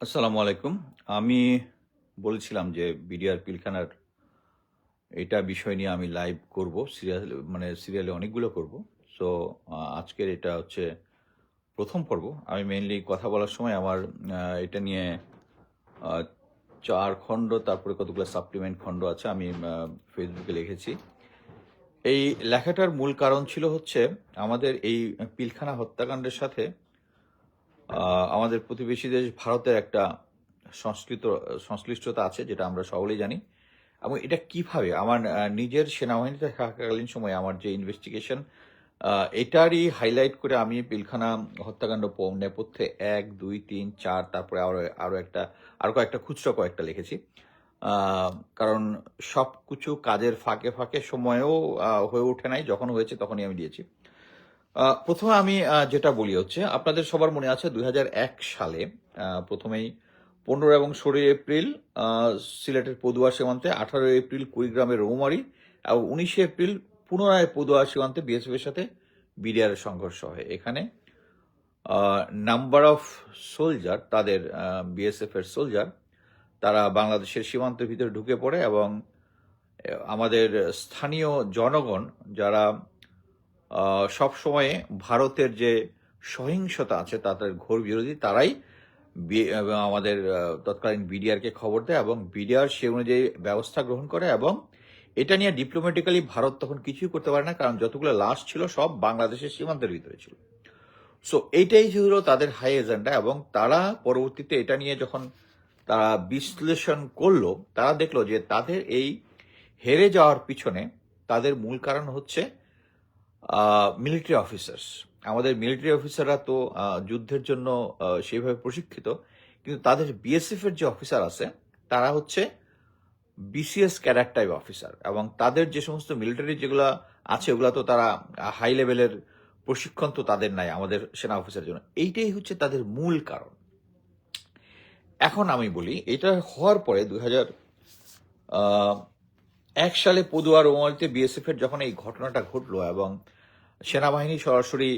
আসসালামু আলাইকুম। আমি বলেছিলাম যে বিডিআর পিলখানার এটা বিষয় নিয়ে আমি লাইভ করব সিরিয়াল মানে সিরিয়ালে অনেকগুলো করব। সো আজকের এটা হচ্ছে প্রথম পর্ব। আমি মেনলি কথা বলার সময় আমার এটা নিয়ে চার খণ্ড, তারপরে কতগুলো সাপ্লিমেন্ট খণ্ড আছে আমি ফেসবুকে লিখেছি। এই লেখাটার মূল কারণ ছিল হচ্ছে আমাদের এই পিলখানা হত্যাকাণ্ডের সাথে আমাদের প্রতিবেশী দেশ ভারতের একটা সংস্কৃত, সংশ্লিষ্টতা আছে, যেটা আমরা সকলেই জানি। এবং এটা কীভাবে? আমার নিজের সেনাবাহিনীতে থাকাকালীন সময় আমার যে ইনভেস্টিগেশন এটারই হাইলাইট করে আমি পিলখানা হত্যাকাণ্ড নেপথ্যে এক, দুই, তিন, চার, তারপরে আরও আরও একটা, আরও কয়েকটা খুচরো কয়েকটা লিখেছি। কারণ সব কিছু কাজের ফাঁকে ফাঁকে সময়েও হয়ে ওঠে নাই। যখন হয়েছে তখনই আমি দিয়েছি। প্রথমে আমি যেটা বলি হচ্ছে, আপনাদের সবার মনে আছে দু হাজার এক সালে প্রথমেই পনেরো এবং ষোলোই এপ্রিল সিলেটের পদুয়া সীমান্তে, আঠারোই এপ্রিল কুড়িগ্রামের রৌমারি, এবং উনিশে এপ্রিল পুনরায় পদুয়া সীমান্তে বিএসএফ এর সাথে বিডিআরের সংঘর্ষ হয়। এখানে নাম্বার অফ সোলজার তাদের বিএসএফ এর সোলজার তারা বাংলাদেশের সীমান্তের ভিতরে ঢুকে পড়ে এবং আমাদের স্থানীয় জনগণ যারা সব সময়ে ভারতের যে সহিংসতা আছে তাদের ঘোর বিরোধী। তারাই আমাদের তৎকালীন বিডিআরকে খবর দেয় এবং বিডিআর সে অনুযায়ী ব্যবস্থা গ্রহণ করে এবং এটা নিয়ে ডিপ্লোম্যাটিক্যালি ভারত তখন কিছুই করতে পারে না, কারণ যতগুলো লাশ ছিল সব বাংলাদেশের সীমান্তের ভিতরে ছিল। সো এইটাই ছিল তাদের হাই এজেন্ডা এবং তারা পরবর্তীতে এটা নিয়ে যখন তারা বিশ্লেষণ করল, তারা দেখল যে তাদের এই হেরে যাওয়ার পিছনে তাদের মূল কারণ হচ্ছে মিলিটারি অফিসার্স আমাদের মিলিটারি অফিসাররা তো যুদ্ধের জন্য সেইভাবে প্রশিক্ষিত, কিন্তু তাদের বিএসএফ এর যে অফিসার আছে, তারা হচ্ছে বিসিএস ক্যাডার টাইপ অফিসার এবং তাদের যে সমস্ত মিলিটারি যেগুলো আছে, ওগুলো তো তারা হাই লেভেলের প্রশিক্ষণ তো তাদের নাই, আমাদের সেনা অফিসারের জন্য। এইটাই হচ্ছে তাদের মূল কারণ। এখন আমি বলি, এটা হওয়ার পরে দুই হাজার এক সালে পদুয়ার ওমালিতে বিএসএফ এর যখন এই ঘটনাটা ঘটলো এবং সেনাবাহিনী সরাসরি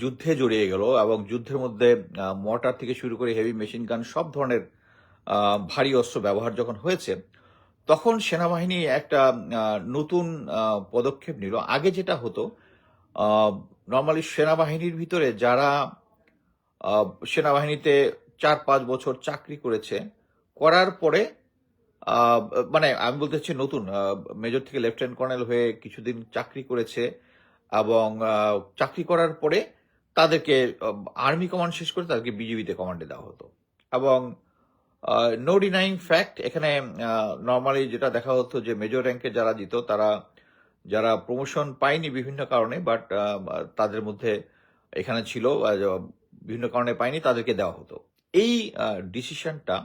যুদ্ধে জড়িয়ে গেল এবং যুদ্ধের মধ্যে মর্টার থেকে শুরু করে হেভি মেশিন গান সব ধরনের ভারী অস্ত্র ব্যবহার যখন হয়েছে, তখন সেনাবাহিনী একটা নতুন পদক্ষেপ নিল। আগে যেটা হতো নর্মালি সেনাবাহিনীর ভিতরে যারা সেনাবাহিনীতে চার পাঁচ বছর চাকরি করেছে, করার পরে মানে আমি বলতে চাচ্ছি নতুন মেজর থেকে লেফটেন্যান্ট কর্নেল হয়ে কিছুদিন চাকরি করেছে এবং চাকরি করার পরে তাদেরকে আর্মি কমান্ড শেষ করে তাদেরকে বিজিবিতে কমান্ডে দেওয়া হতো। এবং নো ডিনাইং ফ্যাক্ট এখানে নর্মালি যেটা দেখা হতো যে মেজর র্যাঙ্কে যারা দিত, তারা, যারা প্রমোশন পায়নি বিভিন্ন কারণে বাট তাদের মধ্যে এখানে ছিল বিভিন্ন কারণে পায়নি, তাদেরকে দেওয়া হতো। এই ডিসিশনটা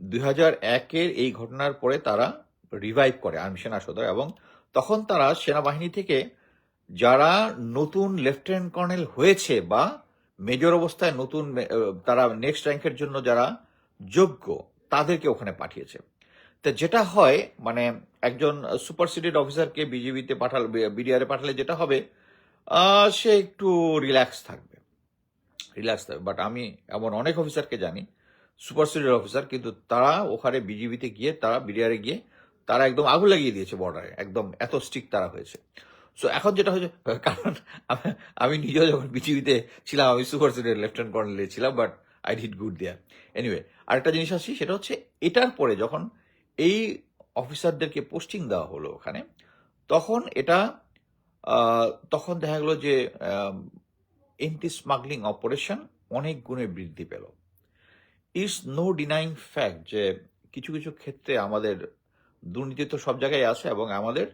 দুই হাজার একের এই ঘটনার পরে তারা রিভাইভ করে আর্মি সেনা সদর এবং তখন তারা সেনাবাহিনী থেকে যারা নতুন লেফটেন্যান্ট কর্নেল হয়েছে বা মেজর অবস্থায় নতুন তারা নেক্সট র্যাঙ্কের জন্য যারা যোগ্য, তাদেরকে ওখানে পাঠিয়েছে। তা যেটা হয় মানে একজন সুপারসিডেড অফিসারকে বিজিবিতে পাঠালে বিডিআরে পাঠালে যেটা হবে সে একটু রিল্যাক্স থাকবে। রিল্যাক্স থাকবে। বাট আমি এমন অনেক অফিসারকে জানি সুপার সিনিয়র অফিসার, কিন্তু তারা ওখানে বিজিবিতে গিয়ে, তারা বিডিআরে গিয়ে, তারা একদম আগুন লাগিয়ে দিয়েছে বর্ডারে। একদম এত স্ট্রিক্ট তারা হয়েছে। সো এখন যেটা হয়েছে, কারণ আমি- নিজেও যখন পৃথিবীতে ছিলাম, আমি সুপার সিনিয়র লেফটেন্যান্ট কর্নেলে ছিলাম but I did good there anyway আরেকটা জিনিস আসছি, সেটা হচ্ছে এটার পরে যখন এই অফিসারদেরকে পোস্টিং দেওয়া হলো ওখানে, তখন এটা তখন দেখা গেলো যে এন্টি স্মাগলিং অপারেশন অনেক গুণে বৃদ্ধি পেল। ইজ নো ডিনাইং ফ্যাক্ট যে, কিছু কিছু ক্ষেত্রে আমাদের দুর্নীতি তো সব জায়গায় আছে এবং আমাদের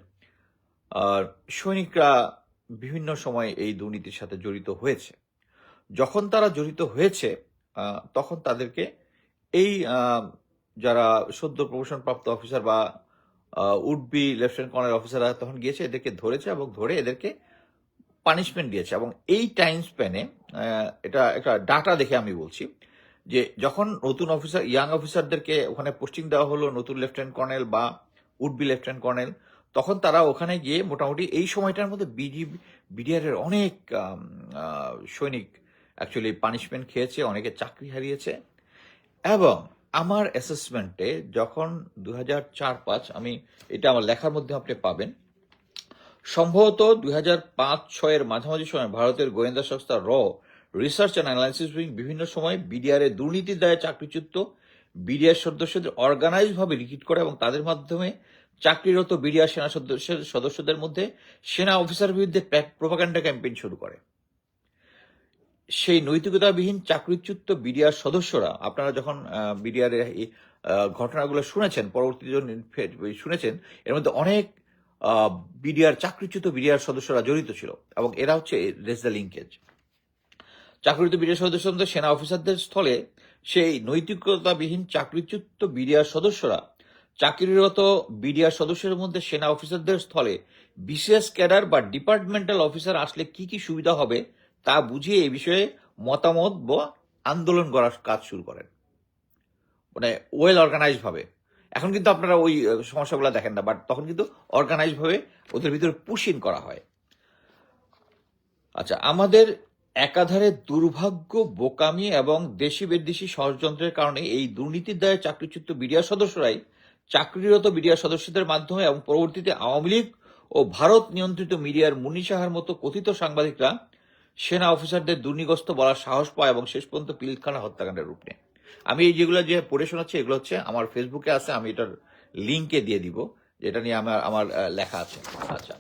আহ, সৈনিকরা বিভিন্ন সময় এই দুর্নীতির সাথে জড়িত হয়েছে। যখন তারা জড়িত হয়েছে তখন তাদেরকে এই যারা সদ্য প্রমোশন প্রাপ্ত অফিসার বা উডবি লেফটেন্যান্ট কর্নেল অফিসাররা তখন গিয়েছে এদেরকে ধরেছে এবং ধরে এদেরকে পানিশমেন্ট দিয়েছে এবং এই টাইম স্প্যানে এটা একটা ডাটা দেখে আমি বলছি যে যখন নতুন অফিসার ইয়াং অফিসারদেরকে ওখানে পোস্টিং দেওয়া হলো নতুন লেফটেন্যান্ট কর্নেল বা উডবি লেফটেন্যান্ট কর্নেল তখন তারা ওখানে গিয়ে মোটামুটি এই সময়টার মধ্যে বিজি বিডিআর এর অনেক সৈনিক অ্যাকচুয়ালি পানিশমেন্ট খেয়েছে, অনেকে চাকরি হারিয়েছে। এবং আমার অ্যাসেসমেন্টে যখন দু হাজার চার পাঁচ আমি এটা আমার লেখার মধ্যে আপনি পাবেন, সম্ভবত দুই হাজার পাঁচ ছয়ের মাঝামাঝি সময় ভারতের গোয়েন্দা সংস্থা র রিসার্চ অ্যান্ড অ্যানালাইসিস উইং বিভিন্ন সময় বিডিআর এর দুর্নীতির দায়ে চাকরিচ্যুত, বিডিআর সদস্যদের অর্গানাইজ ভাবে রিক্রুট করে এবং তাদের মাধ্যমে চাকরিরত বিডিআর সেনা সদস্যের সদস্যদের মধ্যে সেনা অফিসার বিরুদ্ধে প্রোপাগান্ডা ক্যাম্পেইন শুরু করে। সেই নৈতিকতাবিহীন চাকরিচ্যুত বিডিআর সদস্যরা, আপনারা যখন বিডিআর এই ঘটনাগুলো শুনেছেন, পরবর্তী শুনেছেন, এর মধ্যে অনেক বিডিআর, চাকরিচ্যুত বিডিআর সদস্যরা জড়িত ছিল এবং এরা হচ্ছে রেস দ্য লিঙ্কেজ। চাকরিত বিডিআর সদস্যদের সেনা অফিসারদের স্থলে সেই নৈতিকতাবিহীন চাকরিচ্যুত বিডিআর সদস্যরা চাকরিরত বিডিআর সদস্যদের মধ্যে সেনা অফিসারদের স্থলে বিশেষ ক্যাডার বা ডিপার্টমেন্টাল অফিসার আসলে কি কি সুবিধা হবে তা বুঝিয়ে এ বিষয়ে মতামত বা আন্দোলন করার কাজ শুরু করেন। মানে ওয়েল অর্গানাইজ ভাবে। এখন কিন্তু আপনারা ওই সমস্যাগুলো দেখেন না, বাট তখন কিন্তু অর্গানাইজ ভাবে ওদের ভিতরে পুশিন করা হয়। আচ্ছা আমাদের একাধারে দুর্ভাগ্য, বোকামি এবং দেশি বিদেশি ষড়যন্ত্রের কারণে এই দুর্নীতির দায়ে চাকরিচ্যুত বিডিআর সদস্যরাই চাকরিরত বিডিআর সদস্যদের মাধ্যমে এবং পরবর্তীতে আওয়ামী লীগ ও ভারত নিয়ন্ত্রিত মিডিয়ার মুন্নি সাহার মতো কথিত সাংবাদিকরা সেনা অফিসারদের দুর্নীগ্রস্ত বলার সাহস পায় এবং শেষ পর্যন্ত পিলখানা হত্যাকাণ্ডের রূপ নেয়। আমি এই যেগুলো যে পড়ে শোনাচ্ছি, এগুলো হচ্ছে আমার ফেসবুকে আছে, আমি এটার লিঙ্কে দিয়ে দিব, যেটা নিয়ে আমার আমার লেখা আছে। আচ্ছা।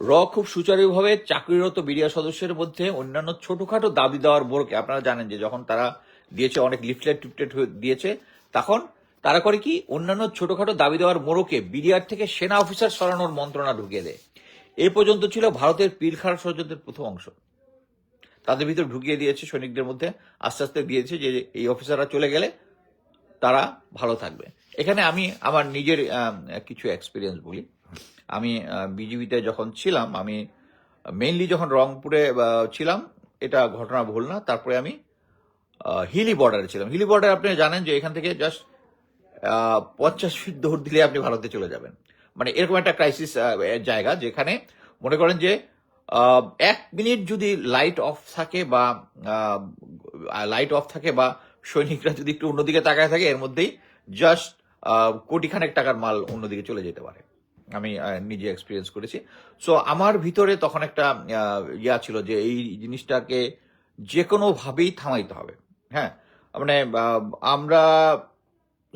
র খুব সুচারুভাবে চাকরিরত বিডিআর সদস্যের মধ্যে অন্যান্য ছোটখাটো দাবি দেওয়ার বোরকে আপনারা জানেন যে যখন তারা দিয়েছে অনেক লিফলেট হয়ে- দিয়েছে, তখন তারা করে কি? অন্যান্য ছোটখাটো দাবি দেওয়ার মোড়কে বিডিআর থেকে সেনা অফিসার সরানোর মন্ত্রণা ঢুকিয়ে দেয়। এ পর্যন্ত ছিল ভারতের পিলখানা ষড়যন্ত্রের প্রথম অংশ। তাদের ভিতর ঢুকিয়ে দিয়েছে সৈনিকদের মধ্যে, আস্তে আস্তে দিয়েছে যে এই অফিসাররা চলে গেলে তারা ভালো থাকবে। এখানে আমি আমার নিজের কিছু এক্সপিরিয়েন্স বলি। আমি বিজিবিতে যখন ছিলাম, আমি মেইনলি যখন রংপুরে ছিলাম, এটা ঘটনা ভুল না, তারপরে আমি হিলি বর্ডারে ছিলাম। হিলি বর্ডার আপনি জানেন যে এখান থেকে জাস্ট পঞ্চাশ ফিট দৌড় দিলে আপনি ভারতে চলে যাবেন। মানে এরকম একটা ক্রাইসিস জায়গা যেখানে মনে করেন যে এক মিনিট যদি লাইট অফ থাকে বা লাইট অফ থাকে বা সৈনিকরা যদি একটু অন্যদিকে তাকায় থাকে, এর মধ্যেই জাস্ট কোটিখানেক টাকার মাল অন্যদিকে চলে যেতে পারে। আমি নিজে এক্সপিরিয়েন্স করেছি। সো আমার ভিতরে তখন একটা ইয়া ছিল যে এই জিনিসটাকে যে কোনোভাবেই থামাইতে হবে। হ্যাঁ? মানে আমরা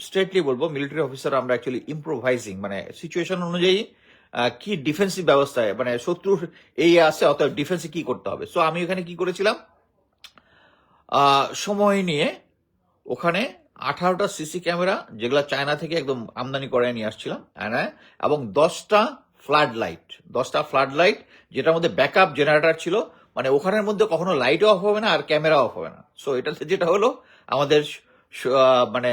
স্ট্রেটলি বলব মিলিটারি অফিসার আমরা অ্যাকচুয়ালি ইম্প্রোভাইজিং মানে সিচুয়েশন অনুযায়ী কি ডিফেন্সিভ ব্যবস্থায় মানে শত্রুর এই আছে, অতএব ডিফেন্সে কি করতে হবে? সো আমি এখানে কি করেছিলাম? সময় নিয়ে ওখানে আঠারোটা সিসি ক্যামেরা যেগুলো চায়না থেকে একদম আমদানি করে নিয়ে আসছিলাম এবং দশটা ফ্লাড লাইট দশটা ফ্লাড লাইট যেটার মধ্যে ব্যাকআপ জেনারেটর ছিল মানে ওখানের মধ্যে কখনো লাইট অফ হবে না, আর ক্যামেরা অফ হবে না। সো এটাতে যেটা হলো, আমাদের মানে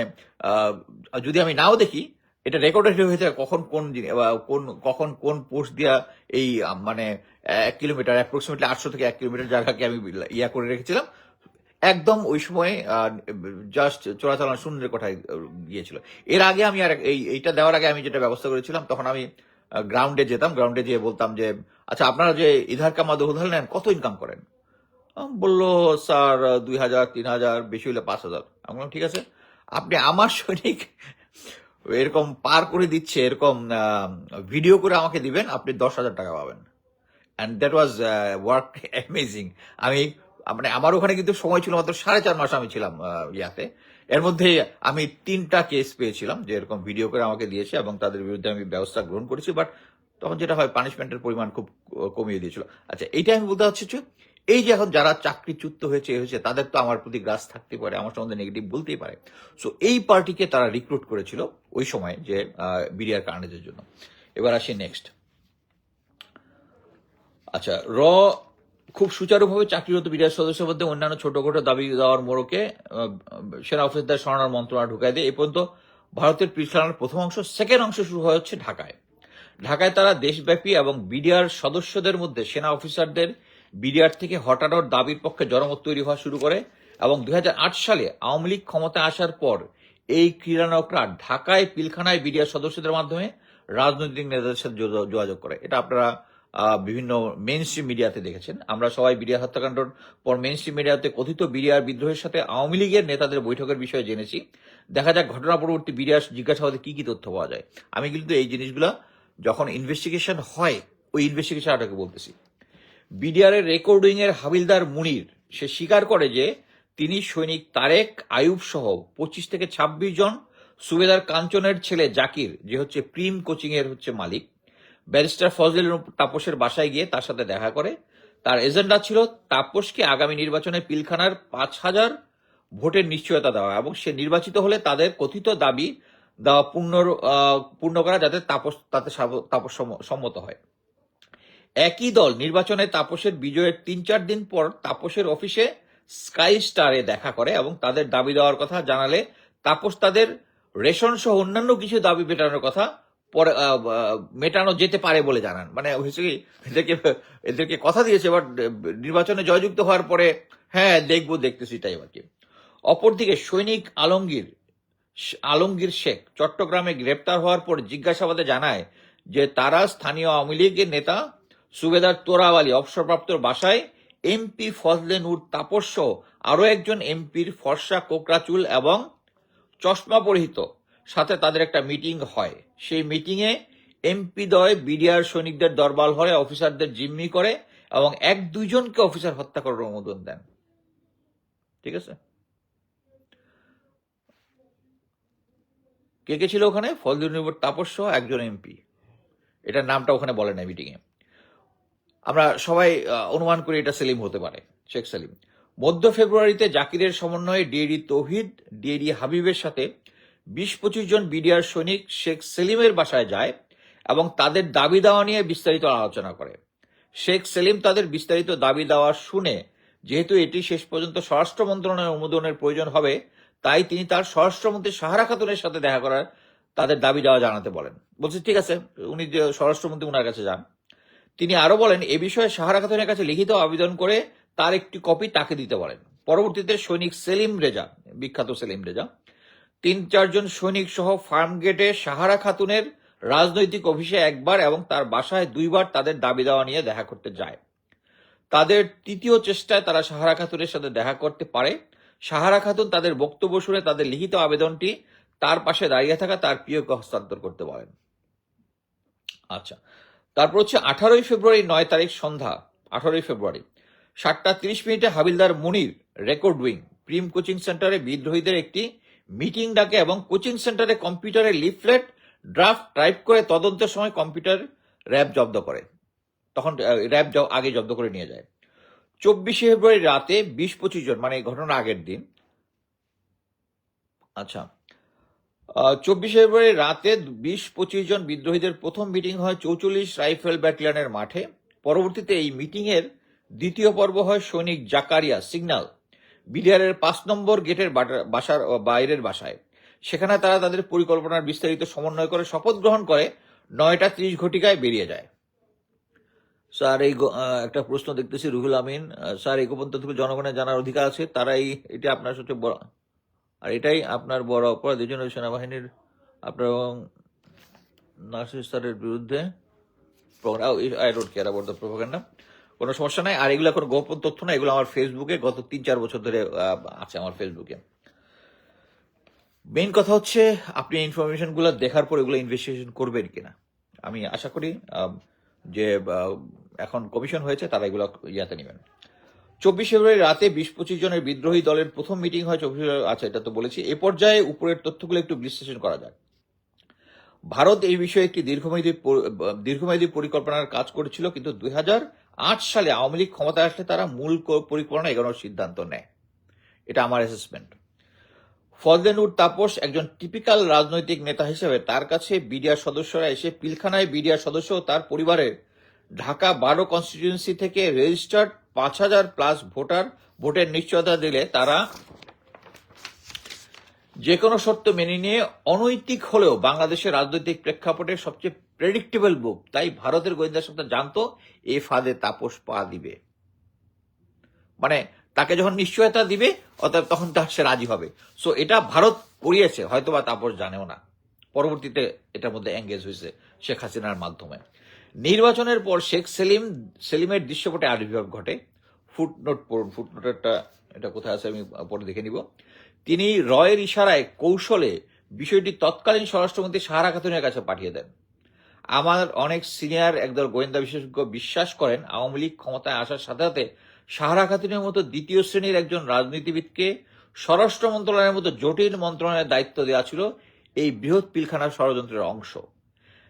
যদি আমি নাও দেখি এটা রেকর্ডেড হয়েছে কখন কোন বা কোন কখন কোন পোস্ট দিয়া এই মানে এক কিলোমিটার অ্যাপ্রক্সিমেটলি আটশো থেকে এক কিলোমিটার জায়গাকে আমি ইয়া করে রেখেছিলাম। একদম ওই সময় জাস্ট চোরাচালান শূন্যের আহ, গিয়েছিল। এর আগে আমি আর এই এইটা দেওয়ার আগে আমি যেটা ব্যবস্থা করেছিলাম তখন আমি গ্রাউন্ডে যেতাম। গ্রাউন্ডে যেয়ে বলতাম যে আচ্ছা আপনারা যে ইধার কামাদ উধার নেন কত ইনকাম করেন? বলল, স্যার দুই হাজার, তিন হাজার, বেশি হলে পাঁচ হাজার। আমি বললাম, ঠিক আছে। আপনি আমার সৈনিক এরকম পার করে দিচ্ছে, এরকম ভিডিও করে আমাকে দিবেন, আপনি দশ হাজার টাকা পাবেন। And that was work amazing আমি মানে আমার ওখানে কিন্তু সময় ছিল মাত্র সাড়ে চার মাস আমি ছিলাম ইয়াতে। এর মধ্যে আমি তিনটা কেস পেয়েছিলাম, যে এরকম ভিডিও করে আমাকে দিয়েছে এবং তাদের বিরুদ্ধে আমি ব্যবস্থা গ্রহণ করেছি। বাট তখন যেটা হয় পানিশমেন্টের পরিমাণ খুব কমিয়ে দিয়েছিল। আচ্ছা এইটা আমি বলতে হচ্ছে যে, এই যে এখন যারা চাকরিচ্যুত হয়েছে হয়েছে, তাদের তো আমার প্রতি গ্রাস থাকতে পারে, আমার সম্বন্ধে নেগেটিভ বলতেই পারে। সো এই পার্টিকে তারা রিক্রুট করেছিল ওই সময় যে বিডিআর কার্নেজের জন্য। এবার আসি নেক্সট আচ্ছা র খুব সুচারুভাবে চাকরিরত বিডিআর সদস্যের মধ্যে অন্যান্য ছোটখাটো দাবি দেওয়ার মোড়কে সেনা অফিসারদের সরানোর মন্ত্রণা ঢুকাই দেয়, এ পর্যন্ত ভারতের পিছলানোর প্রথম অংশ সেকেন্ড অংশ শুরু হয় হচ্ছে ঢাকায়। ঢাকায় তারা দেশব্যাপী এবং বিডিআর সদস্যদের মধ্যে সেনা অফিসারদের বিডিআর থেকে হটানোর দাবির পক্ষে জনমত তৈরি হওয়া শুরু করে এবং দুই হাজার আট সালে আওয়ামী লীগ ক্ষমতায় আসার পর এই ক্রীড়ানকরা ঢাকায় পিলখানায় বিডিআর সদস্যদের মাধ্যমে রাজনৈতিক নেতাদের সাথে যোগা- যোগাযোগ করে। এটা আপনারা বিভিন্ন মেন স্ট্রিম মিডিয়াতে দেখেছেন। আমরা সবাই বিডিআর হত্যাকাণ্ডর পর মেন স্ট্রিম মিডিয়াতে কথিত বিডিআর বিদ্রোহের সাথে আওয়ামী লীগের নেতাদের বৈঠকের বিষয়ে জেনেছি। দেখা যাক ঘটনা পরবর্তী বিডিআর জিজ্ঞাসাবাদে কি কি তথ্য পাওয়া যায়। আমি কিন্তু এই জিনিসগুলো যখন ইনভেস্টিগেশন হয়, ওই ইনভেস্টিগেশন আটাকে বলতেছি। বিডিআর এর রেকর্ডিং এর হাবিলদার মুনির, সে স্বীকার করে যে তিনি সৈনিক তারেক আয়ুব সহ পঁচিশ থেকে ২৬ জন সুবেদার কাঞ্চনের ছেলে জাকির, যে হচ্ছে প্রিম কোচিং এর হচ্ছে মালিক, ব্যারিস্টার ফজল তাপসের বাসায় গিয়ে তার সাথে দেখা করে। তার এজেন্ডা ছিল তাপসকে আগামী নির্বাচনে পিলখানার পাঁচ হাজার ভোটের নিশ্চয়তা দেওয়া এবং সে নির্বাচিত হলে তাদের কথিত দাবি পূর্ণ পূর্ণ করা যাতে তাপস, তাতে তাপস সম্মত হয়। একই দল নির্বাচনে তাপসের বিজয়ের তিন চার দিন পর তাপসের অফিসে স্কাই স্টারে দেখা করে এবং তাদের দাবি দেওয়ার কথা জানালে তাপস তাদের রেশন সহ অন্যান্য কিছু দাবি মেটানোর কথা পরে মেটানো যেতে পারে বলে জানান। মানে এদেরকে এদেরকে কথা দিয়েছে বাট নির্বাচনে জয়যুক্ত হওয়ার পরে হ্যাঁ দেখব, দেখতেছি, তাই আর কি। অপরদিকে সৈনিক আলমগীর আলমগীর শেখ চট্টগ্রামে গ্রেপ্তার হওয়ার পর জিজ্ঞাসাবাদে জানায় যে তারা স্থানীয় আওয়ামী লীগের নেতা সুবেদার তোরাওয়ালি অবসরপ্রাপ্ত বাসায় এমপি ফজলে নূর তাপস আরও একজন এমপির ফর্সা কোকরাচুল এবং চশমা পরিহিত সাথে তাদের একটা মিটিং হয়। সেই মিটিংয়ে এমপি দয়, বিডিআর সৈনিকদের দরবার হলে অফিসারদের জিম্মি করে এবং এক দুইজনকে অফিসার হত্যা করার অনুমোদন দেন। ঠিক আছে? কে কে ছিল ওখানে? ফজলুল নবীর তাপস সহ একজন এমপি। এটার নামটা ওখানে বলে নাই মিটিংয়ে আমরা সবাই অনুমান করি এটা সেলিম হতে পারে, শেখ সেলিম। মধ্য ফেব্রুয়ারিতে জাকিরের সমন্বয়ে ডিএডি তৌহিদ ডিএডি হাবিবের সাথে বিশ পঁচিশ জন বিডিআর সৈনিক শেখ সেলিমের বাসায় যায় এবং তাদের দাবি দেওয়া নিয়ে বিস্তারিত আলোচনা করে। শেখ সেলিম তাদের বিস্তারিত দাবি দেওয়া শুনে, যেহেতু এটি শেষ পর্যন্ত স্বরাষ্ট্র মন্ত্রণালয়ের অনুমোদনের প্রয়োজন হবে তাই তিনি তার স্বরাষ্ট্রমন্ত্রী সাহারা খাতুনের সাথে দেখা করার তাদের দাবি দেওয়া জানাতে বলেন। বলছে, ঠিক আছে, উনি স্বরাষ্ট্রমন্ত্রী, উনার কাছে যান। তিনি আরও বলেন, এ বিষয়ে সাহারা খাতুনের কাছে লিখিত আবেদন করে তার একটি কপি তাকে দিতে বলেন। পরবর্তীতে সৈনিক সেলিম রেজা, বিখ্যাত সেলিম রেজা, তিন চারজন সৈনিক সহ ফার্ম গেটে সাহারা খাতুনের রাজনৈতিক অফিসে একবার এবং তার বাসায় দুইবার তাদের দাবি দেওয়া নিয়ে দেখা করতে যায়। তাদের তৃতীয় চেষ্টায় তারা সাহারা খাতুনের সাথে দেখা করতে পারে। সাহারা খাতুন তাদের বক্তব্য শুনে তাদের লিখিত আবেদনটি তার পাশে দাঁড়িয়ে থাকা তার প্রিয়কে হস্তান্তর করতে বলেন। আচ্ছা তারপর হচ্ছে আঠারোই ফেব্রুয়ারি নয় তারিখ সন্ধ্যা, আঠারোই ফেব্রুয়ারি। সাতটা তিরিশ মিনিটে হাবিলদার মুনির রেকর্ড উইং, প্রিম কোচিং সেন্টারে বিদ্রোহীদের একটি মিটিং ডাকে এবং কোচিং সেন্টারে কম্পিউটারে লিফলেট, ড্রাফট টাইপ করে তদন্তের সময় কম্পিউটার র্যাব জব্দ করে। তখন র্যাব আগে জব্দ করে নিয়ে যায়। চব্বিশে ফেব্রুয়ারি রাতে বিশ পঁচিশ জন মানে এই ঘটনা আগের দিন। আচ্ছা চব্বিশে ফেব্রুয়ারি রাতে বিশ পঁচিশ জন বিদ্রোহীদের প্রথম মিটিং হয় চৌচল্লিশ রাইফেল ব্যাটালিয়নের মাঠে। পরবর্তীতে এই মিটিং এর দ্বিতীয় পর্ব হয় সৈনিক জাকারিয়া সিগন্যাল বিডিআরের পাঁচ নম্বর গেটের বাসার বাইরের বাসায়। সেখানে তারা তাদের পরিকল্পনার বিস্তারিত সমন্বয় করে শপথ গ্রহণ করে, নয়টা ত্রিশ ঘটিকায় বেরিয়ে যায়। স্যার, এই একটা প্রশ্ন দেখতেছি রুহুল আমিন। স্যার, এই গোপন তথ্য জনগণের জানার অধিকার আছে। তারাই, এটা আপনার সবচেয়ে বড় আর এটাই আপনার বড় অপরাধ। এই জন্য সেনাবাহিনীর আপনার এবং নার্সিস স্যারের বিরুদ্ধে I don't care about the propaganda কোনো সমস্যা নাই। আর এগুলো কোনো গোপন তথ্য না, এগুলো আমার ফেসবুকে গত তিন চার বছর ধরে আছে আমার ফেসবুকে মেইন কথা হচ্ছে, আপনি ইনফরমেশনগুলো দেখার পর এগুলো ইনভেস্টিগেশন করবেন কিনা? আমি আশা করি যে এখন কমিশন হয়েছে, তারা এগুলো ইয়াতে নেবেন। চব্বিশ ফেব্রুয়ারি রাতে বিশ পঁচিশ জনের বিদ্রোহী দলের প্রথম মিটিং হয় চব্বিশ আচ্ছা এটা তো বলেছি। এ পর্যায়ে উপরের তথ্যগুলো একটু বিশ্লেষণ করা যাক। ভারত এই বিষয়ে একটি দীর্ঘমেয়াদী দীর্ঘমেয়াদী পরিকল্পনার কাজ করেছিল, কিন্তু দুই আট সালে আওয়ামী লীগ ক্ষমতায় আসলে তারা মূল পরিকল্পনা এগোনোর সিদ্ধান্ত নেয়। এটা আমার অ্যাসেসমেন্ট ফজলেনুর তাপস একজন টিপিক্যাল রাজনৈতিক নেতা হিসেবে তার কাছে বিডিআর সদস্যরা এসে পিলখানায় বিডিআর সদস্য ও তার পরিবারের ঢাকা বারো কনস্টিটিউয়েন্সি থেকে রেজিস্টার্ড পাঁচ হাজার প্লাস ভোটার, ভোটের নিশ্চয়তা দিলে তারা যে কোনো সত্য মেনে নিয়ে অনৈতিক হলেও বাংলাদেশের রাজনৈতিক প্রেক্ষাপটে সবচেয়ে প্রেডিক্টেবল বুক তাই ভারতের গোয়েন্দা সংস্থা জানতো, এ ফাঁদে তাপস পা দিবে। মানে তাকে যখন নিশ্চয়তা দিবে, অতএব তখন তার সে রাজি হবে। সো এটা ভারত করিয়েছে, হয়তোবা তাপস জানেও না। পরবর্তীতে এটার মধ্যে এঙ্গেজ হয়েছে শেখ হাসিনার মাধ্যমে। নির্বাচনের পর শেখ সেলিম, সেলিমের দৃশ্যপটে আবির্ভাব ঘটে। ফুটনোট পড়ুন, ফুটনোটেরটা এটা কোথায় আছে আমি পরে দেখে নিব। তিনি রয়ের ইশারায় কৌশলে বিষয়টি তৎকালীন স্বরাষ্ট্রমন্ত্রী সাহারা খাতুনের কাছে পাঠিয়ে দেন। আমার অনেক সিনিয়র একদল গোয়েন্দা বিশেষজ্ঞ বিশ্বাস করেন, আওয়ামী লীগ ক্ষমতায় আসার সাথে সাথে সাহারা খাতুনের মতো দ্বিতীয় শ্রেণির একজন রাজনীতিবিদকে স্বরাষ্ট্র মন্ত্রণালয়ের মতো জটিল মন্ত্রণালয়ের দায়িত্ব দেওয়া ছিল এই বৃহৎ পিলখানার ষড়যন্ত্রের অংশ।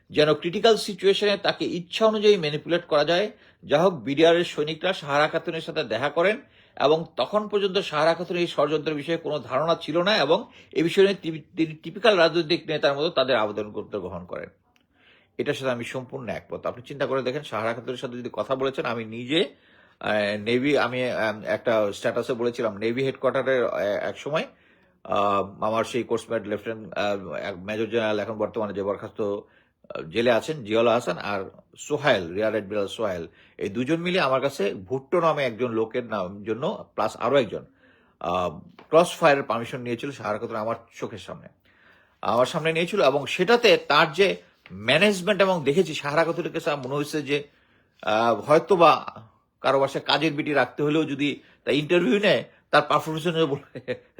যেন ক্রিটিক্যাল সিচুয়েশনে তাকে ইচ্ছা অনুযায়ী ম্যানিপুলেট করা যায়। যা হোক বিডিআর এর সৈনিকরা সাহারা খাতুনের সাথে দেখা করেন এবং তখন পর্যন্ত সাহারা খাতুনের এই ষড়যন্ত্রের বিষয়ে কোনো ধারণা ছিল না এবং এ বিষয়ে তিনি- টিপিক্যাল রাজনৈতিক নেতার মতো তাদের আবেদন করতে গ্রহণ করেন। এটার সাথে আমি সম্পূর্ণ একমত। আপনি চিন্তা করে দেখেন, সাহারা খাতুনের সাথে যদি কথা বলেছেন, আমি নিজে নেভি আমি একটা স্ট্যাটাসে বলেছিলাম নেভি হেডকোয়ার্টারের এক সময়। আমার সেই কোর্সমেট লেফটেন্যান্ট মেজর জেনারেল এখন বর্তমানে যে বরখাস্ত জেলে আছেন জিয়াউল হাসান আর সোহাইল রিয়ার অ্যাডমিরাল সোহাইল। এই দুজন মিলে আমার কাছে ভুট্টো নামে একজন লোকের নাম জন্য প্লাস আরও একজন ক্রস ফায়ারের পারমিশন নিয়েছিল সাহারা খাতুন আমার চোখের সামনে, আমার সামনে নিয়েছিল এবং সেটাতে তার যে ম্যানেজমেন্ট এবং দেখেছি, সাহারা খাতুনের কাছে মনে হয়েছে যে হয়তো বা কারও বাসায় কাজের বিটি রাখতে হলেও যদি তা ইন্টারভিউ নেয়, তার পারফরমেন্স বলে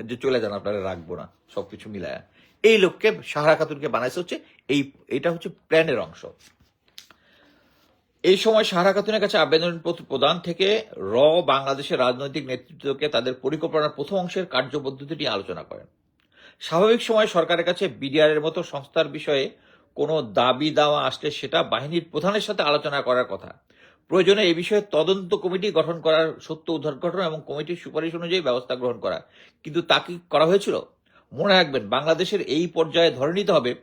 যে চলে যান, আপনারা রাখব না, সবকিছু মিলায়। এই লোককে, সাহারা খাতুনকে বানাইছে হচ্ছে এই, এটা হচ্ছে প্ল্যানের অংশ। এই সময় সাহারা খাতুনের কাছে আবেদনপত্র প্রদান থেকে র বাংলাদেশের রাজনৈতিক নেতৃত্বকে তাদের পরিকল্পনার প্রথম অংশের কার্যপদ্ধতিটি আলোচনা করেন। স্বাভাবিক সময় সরকারের কাছে বিডিআর এর মতো সংস্থার বিষয়ে কোনো দাবি দাওয়া আসলে সেটা বাহিনীর প্রধানের সাথে আলোচনা করার কথা। প্রয়োজনে এ বিষয়ে তদন্ত কমিটি গঠন করার সত্য উদ্ঘাটন এবং কমিটির সুপারিশ অনুযায়ী ব্যবস্থা গ্রহণ করা। কিন্তু তা কি করা হয়েছিল? মনে রাখবেন, বাংলাদেশের এই পর্যায়ে ধরে নিতে হবে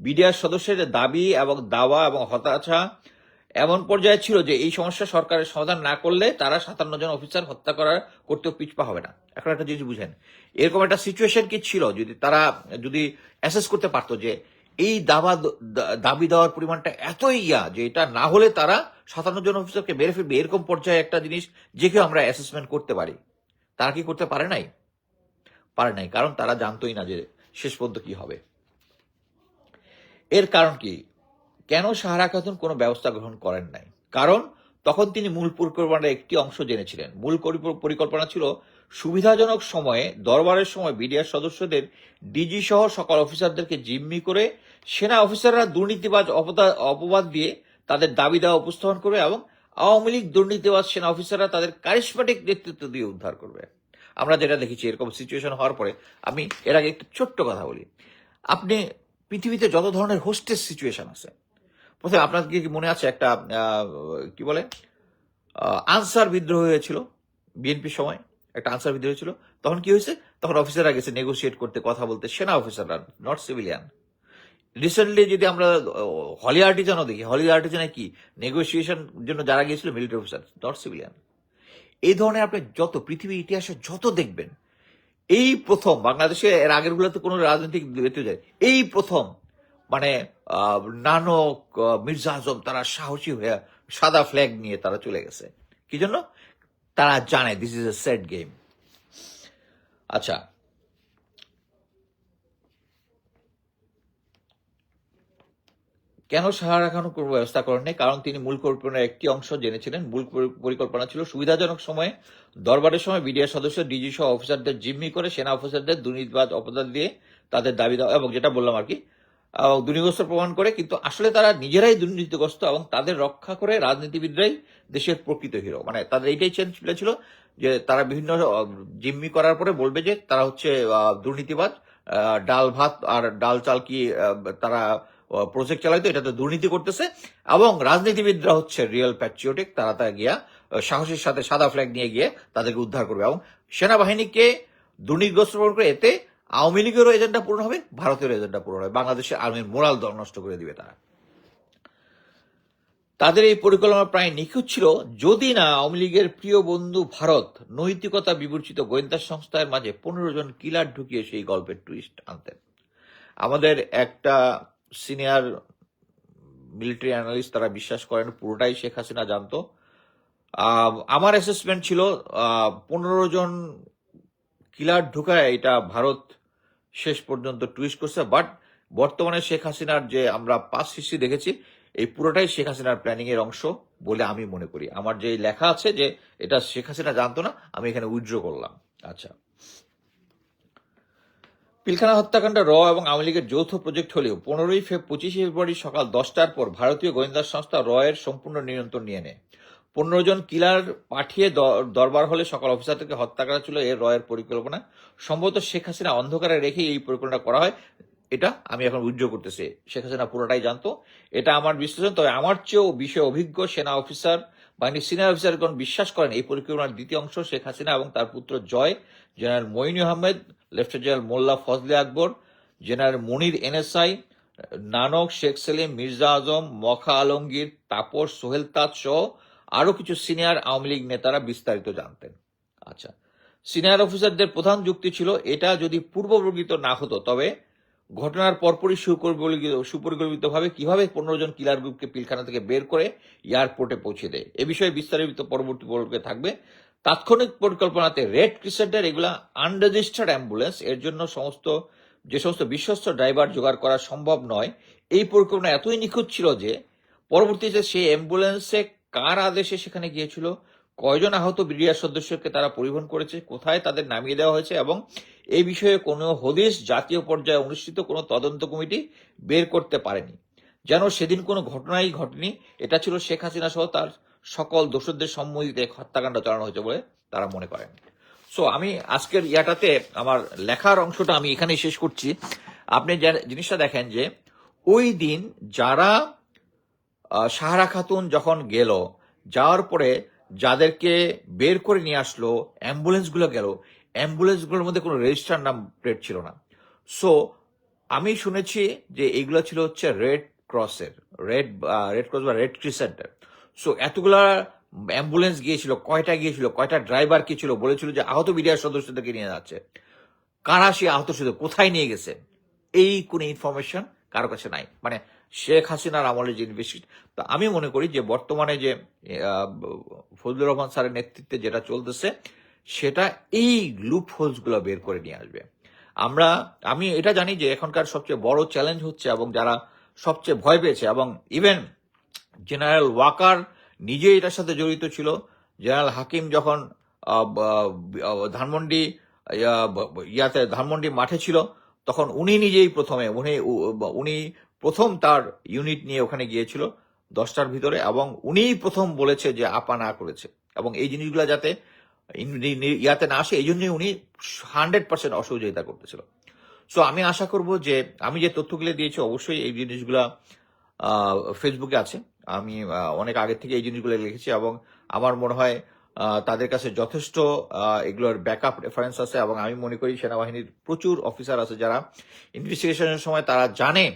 বিডিআর সদস্যের দাবি এবং দাওয়া এবং হতাশা এমন পর্যায়ে ছিল যে এই সমস্যা সরকারের সমাধান না করলে তারা সাতান্ন জন অফিসার হত্যা করার করতেও পিছপা হবে না। এখন একটা জিনিস বুঝেন, এরকম একটা সিচুয়েশন কি ছিল যদি তারা, যদি অ্যাসেস করতে পারতো যে এই দাবা, দাবি দেওয়ার পরিমাণটা এতই ইয়া যে এটা না হলে তারা সাতান্ন জন অফিসারকে মেরে ফেলবে, এরকম পর্যায়ে একটা জিনিস যে কেউ আমরা অ্যাসেসমেন্ট করতে পারি। তারা কি করতে পারে নাই? পারে নাই, কারণ তারা জানতোই না যে শেষ পর্যন্ত কি হবে। এর কারণ কি? কেন সাহারা খাতুন কোনো ব্যবস্থা গ্রহণ করেন নাই? কারণ তখন তিনি মূল পরিকল্পনার একটি অংশ জেনেছিলেন। মূল পরি- পরিকল্পনা ছিল সুবিধাজনক সময়ে, দরবারের সময় বিডিআর সদস্যদের ডিজি সহ সকল অফিসারদেরকে জিম্মি করে সেনা অফিসাররা দুর্নীতিবাজ অপবাদ দিয়ে তাদের দাবি দেওয়া উপস্থাপন করবে এবং আওয়ামী লীগ দুর্নীতিবাজ সেনা অফিসাররা তাদের কারিশমাটিক নেতৃত্ব দিয়ে উদ্ধার করবে। আমরা যেটা দেখেছি, এরকম সিচুয়েশন হওয়ার পরে আমি এর আগে একটু ছোট্ট কথা বলি। আপনি পৃথিবীতে যত ধরনের হোস্টেস সিচুয়েশন আছে, প্রথমে আপনার কি মনে আছে? একটা কি বলে? আনসার বিদ্রোহ হয়েছিল বিএনপির সময়, একটা আনসার বিদ্রোহ হয়েছিল। তখন কি হয়েছে? তখন অফিসাররা গেছে নেগোসিয়েট করতে, কথা বলতে। সেনা অফিসাররা নট সিভিলিয়ান রিসেন্টলি যদি আমরা হলি আর্টিজানও দেখি হলি আর্টিজানে কি? নেগোসিয়েশন জন্য যারা গিয়েছিল মিলিটারি অফিসার নট সিভিলিয়ান এই ধরনের আপনি যত পৃথিবীর ইতিহাসে যত দেখবেন এই প্রথম, বাংলাদেশে এর আগের গুলোতে কোনো রাজনৈতিক যায় এই প্রথম মানে নানক মির্জা আজম তারা সাহসী হয়ে সাদা ফ্ল্যাগ নিয়ে তারা চলে গেছে। কি জন্য? তারা জানে this is a set game আচ্ছা কেন সাহারা খানু ব্যবস্থা করেননি? কারণ তিনি মূল পরিকল্পনার একটি অংশ জেনেছিলেন। মূল পরিকল্পনা ছিল সুবিধাজনক সময়ে দরবারের সময় বিডিআর সদস্য ডিজি সহ অফিসারদের জিম্মি করে সেনা অফিসারদের দুর্নীতিবাদ অপরাধ দিয়ে তাদের দাবি দেওয়া এবং যেটা বললাম আর কি আহ, দুর্নীতিগ্রস্ত প্রমাণ করে কিন্তু আসলে তারা নিজেরাই দুর্নীতিগ্রস্ত এবং তাদের রক্ষা করে রাজনীতিবিদরাই দেশের প্রকৃত হিরো। মানে তাদের এইটাই ছিল ছিল যে তারা বিভিন্ন জিম্মি করার পরে বলবে যে তারা হচ্ছে দুর্নীতিবাদ ডাল ভাত আর ডাল চাল কি তারা প্রজেক্ট চালাইতো, এটাতে দুর্নীতি করতেছে। এবং রাজনীতিবিদরা হচ্ছে রিয়েল প্যাট্রিওটিক তারা তা গিয়া সাহসের সাথে সাদা ফ্ল্যাগ নিয়ে গিয়ে তাদেরকে উদ্ধার করবে। এবং সেনাবাহিনীকে দুর্নীতিগ্রস্ত করে এতে আওয়ামী লীগেরও এজেন্ডা পূরণ হবে ভারতের এজেন্ডা পূরণ হবে। বাংলাদেশের আর্মির মোরাল দল নষ্ট করে দিবে তারা। তাদের এই পরিকল্পনা প্রায় নিখুঁত ছিল। যদি না আওয়ামী লীগের প্রিয় বন্ধু ভারত নৈতিকতা বিবর্চিত গোয়েন্দা সংস্থার মাঝে পনেরো জন কিলার ঢুকিয়ে সেই গল্পের টুইস্ট আনতেন। আমাদের একটা সিনিয়র মিলিটারি অ্যানালিস্ট তারা বিশ্বাস করেন, পুরোটাই শেখ হাসিনা জানতো। আমার অ্যাসেসমেন্ট ছিল পনেরো জন কিলার ঢুকায় এটা ভারত শেষ পর্যন্ত টুইস্ট করছে বাট বর্তমানে শেখ হাসিনার যে আমরা পাস হিস্ট্রি দেখেছি, এই পুরোটাই শেখ হাসিনার প্ল্যানিং এর অংশ বলে আমি মনে করি। আমার যে লেখা আছে যে এটা শেখ হাসিনা জানতো না, আমি এখানে উইথড্র করলাম। আচ্ছা। পিলখানা হত্যাকাণ্ড র এবং আওয়ামী লীগের যৌথ প্রজেক্ট হলেও পনেরোই ফেব পঁচিশে ফেব্রুয়ারি সকাল দশটার পর ভারতীয় গোয়েন্দা সংস্থা র এর সম্পূর্ণ নিয়ন্ত্রণ নিয়ে নেয়। পনেরো জন কিলার পাঠিয়ে দরবার হলে সকল অফিসারদেরকে হত্যা করা ছিল এর রয়ের পরিকল্পনা। সম্ভবত শেখ হাসিনা অন্ধকারে রেখে এই পরিকল্পনা করা হয়। এটা আমি এখন উজ্জ্বল করতেছি। শেখ হাসিনা পুরোটাই জানতো। এটা আমার বিশ্লেষণ। তবে আমার চেয়েও বিষয়ে অভিজ্ঞ সেনা অফিসার বাহিনীর সিনিয়র অফিসারগণ বিশ্বাস করেন এই পরিকল্পনার দ্বিতীয় অংশ শেখ হাসিনা এবং তার পুত্র Joy general Moin Ahmed, lieutenant general Mollah Fazle Akbar, general Monir NSI, Nanak Sheikh Selim, Mirza Azam, Makha Alamgir, Taposh Sohel Taj সহ আরও কিছু সিনিয়র আওয়ামী লীগ নেতারা বিস্তারিত জানতেন। আচ্ছা সিনিয়র অফিসারদের প্রধান যুক্তি ছিল, এটা যদি পূর্ববর্গিত না হতো, তবে ঘটনার পরপরই সুপরিকল্পিত, সুপরিকল্পিতভাবে কীভাবে পনেরো জন কিলার গ্রুপকে পিলখানা থেকে বের করে এয়ারপোর্টে পৌঁছে দেয়, এ বিষয়ে বিস্তারিত পরবর্তী পর্বে থাকবে। তাৎক্ষণিক পরিকল্পনাতে রেড ক্রিসেন্টের এগুলা আনরেজিস্টার্ড অ্যাম্বুলেন্স, এর জন্য সমস্ত, যে সমস্ত বিশ্বস্ত ড্রাইভার জোগাড় করা সম্ভব নয়, এই পরিকল্পনা এতই নিখুঁত ছিল যে পরবর্তীতে সেই অ্যাম্বুলেন্সে কার আদেশে সেখানে গিয়েছিল, কয়জন আহত বিডিআর সদস্যকে তারা পরিবহন করেছে, কোথায় তাদের নামিয়ে দেওয়া হয়েছে এবং এই বিষয়ে কোনো হদিশ জাতীয় পর্যায়ে অনুষ্ঠিত কোনো তদন্ত কমিটি বের করতে পারেনি। যেন সেদিন কোনো ঘটনাই ঘটেনি, এটা ছিল শেখ হাসিনা সহ তার সকল দোষরদের সম্মতিতে হত্যাকাণ্ড চালানো হয়েছে বলে তারা মনে করেন। সো আমি আজকের ইয়াটাতে আমার লেখার অংশটা আমি এখানেই শেষ করছি। আপনি জিনিসটা দেখেন যে, ওই দিন যারা সাহারা খাতুন যখন গেল, যাওয়ার পরে যাদেরকে বের করে নিয়ে আসলো, অ্যাম্বুলেন্সগুলো গেল, অ্যাম্বুলেন্সগুলোর মধ্যে কোনো রেজিস্টার নাম প্লেট ছিল না। সো আমি শুনেছি যে এইগুলো ছিল হচ্ছে রেড ক্রসের রেড রেড ক্রস বা রেড ক্রিসেন্টের সো এতগুলা অ্যাম্বুলেন্স গিয়েছিল, কয়টা গিয়েছিল, কয়টা ড্রাইভার কি ছিল বলেছিল যে আহত বিডিআর সদস্যদেরকে নিয়ে যাচ্ছে। কারা সে আহত সদস্য কোথায় নিয়ে গেছে? এই কোন ইনফরমেশন কারও কাছে নাই। মানে শেখ হাসিনার আমলে যে ইনভেস্টিগেশন তো আমি মনে করি যে বর্তমানে যে ফজলুর রহমান স্যারের নেতৃত্বে যেটা চলতেছে, সেটা এই লুপ হোলসগুলো বের করে নিয়ে আসবে। আমরা, আমি এটা জানি যে এখনকার সবচেয়ে বড় চ্যালেঞ্জ হচ্ছে এবং যারা সবচেয়ে ভয় পেয়েছে এবং ইভেন জেনারেল ওয়াকার নিজে এটার সাথে জড়িত ছিল। জেনারেল হাকিম যখন ধানমন্ডি ইয়া, ইয়াতে ধানমন্ডি মাঠে ছিল তখন উনি নিজেই প্রথমে উনি উনি প্রথম তার ইউনিট নিয়ে ওখানে গিয়েছিল দশটার ভিতরে এবং উনিই প্রথম বলেছে যে আপা না করেছে। এবং এই জিনিসগুলো যাতে ইয়াতে না আসে এই জন্যই উনি হান্ড্রেড পার্সেন্ট অসহযোগিতা করতেছিল। সো আমি আশা করব যে আমি যে তথ্যগুলো দিয়েছি অবশ্যই এই জিনিসগুলা ফেসবুকে আছে। আমি অনেক আগে থেকে এই জিনিসগুলো লিখেছি এবং আমার মনে হয় তাদের কাছে যথেষ্ট এগুলোর ব্যাকআপ রেফারেন্স আছে এবং আমি মনে করি সেনাবাহিনীর প্রচুর অফিসার আছে যারা ইনভেস্টিগেশনের সময় তারা জানে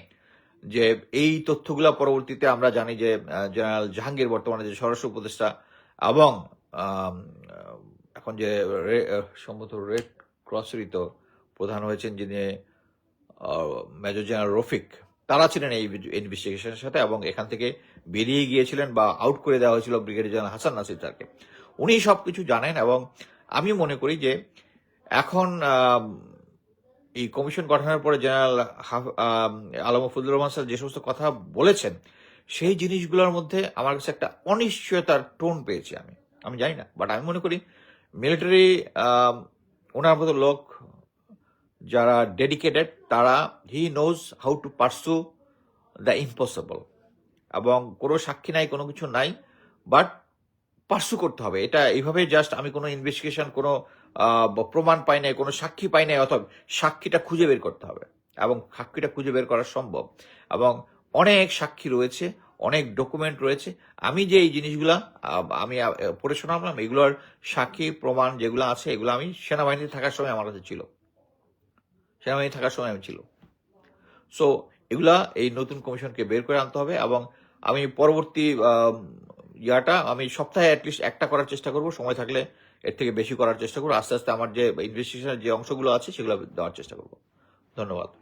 যে এই তথ্যগুলো পরবর্তীতে আমরা জানি যে জেনারেল জাহাঙ্গীর বর্তমানে যে স্বরাষ্ট্র উপদেষ্টা এবং এখন যে সম্ভবত রেড ক্রসেরই তো প্রধান হয়েছেন যিনি মেজর জেনারেল রফিক। তারা ছিলেন এই ইনভেস্টিগেশনের সাথে এবং এখান থেকে বেরিয়ে গিয়েছিলেন বা আউট করে দেওয়া হয়েছিল ব্রিগেডিয়ার জেনারেল হাসান নাসির স্যারকে। উনি সব কিছু জানেন এবং আমি মনে করি যে এখন এই কমিশন গঠনের পরে জেনারেল আলম ফজলুর রহমান স্যার যে সমস্ত কথা বলেছেন, সেই জিনিসগুলোর মধ্যে আমার কাছে একটা অনিশ্চয়তার টোন পেয়েছি আমি। আমি জানি না বাট আমি মনে করি মিলিটারি ওনার মতো লোক যারা ডেডিকেটেড তারা he knows how to pursue the impossible এবং কোনো সাক্ষী নাই, কোনো কিছু নাই বাট পার্সু করতে হবে। এটা এইভাবে জাস্ট আমি কোনো ইনভেস্টিগেশন কোনো প্রমাণ পাই নাই, কোনো সাক্ষী পাই নাই অথবা সাক্ষীটা খুঁজে বের করতে হবে। এবং সাক্ষীটা খুঁজে বের করা সম্ভব। এবং অনেক সাক্ষী রয়েছে, অনেক ডকুমেন্ট রয়েছে। আমি যে এই জিনিসগুলা আমি পড়ে শোনালাম, এগুলোর সাক্ষী, প্রমাণ যেগুলো আছে, এগুলো আমি সেনাবাহিনীতে থাকার সময় আমার কাছে ছিল। সেনাবাহিনী থাকার সময় আমি ছিল। সো এগুলা এই নতুন কমিশনকে বের করে আনতে হবে এবং আমি পরবর্তী ইয়াটা আমি সপ্তাহে অ্যাটলিস্ট একটা করার চেষ্টা করব। সময় থাকলে এর থেকে বেশি করার চেষ্টা করব। আস্তে আস্তে আমার যে ইনভেস্টিগেশনের যে অংশগুলো আছে সেগুলো দেওয়ার চেষ্টা করব। ধন্যবাদ।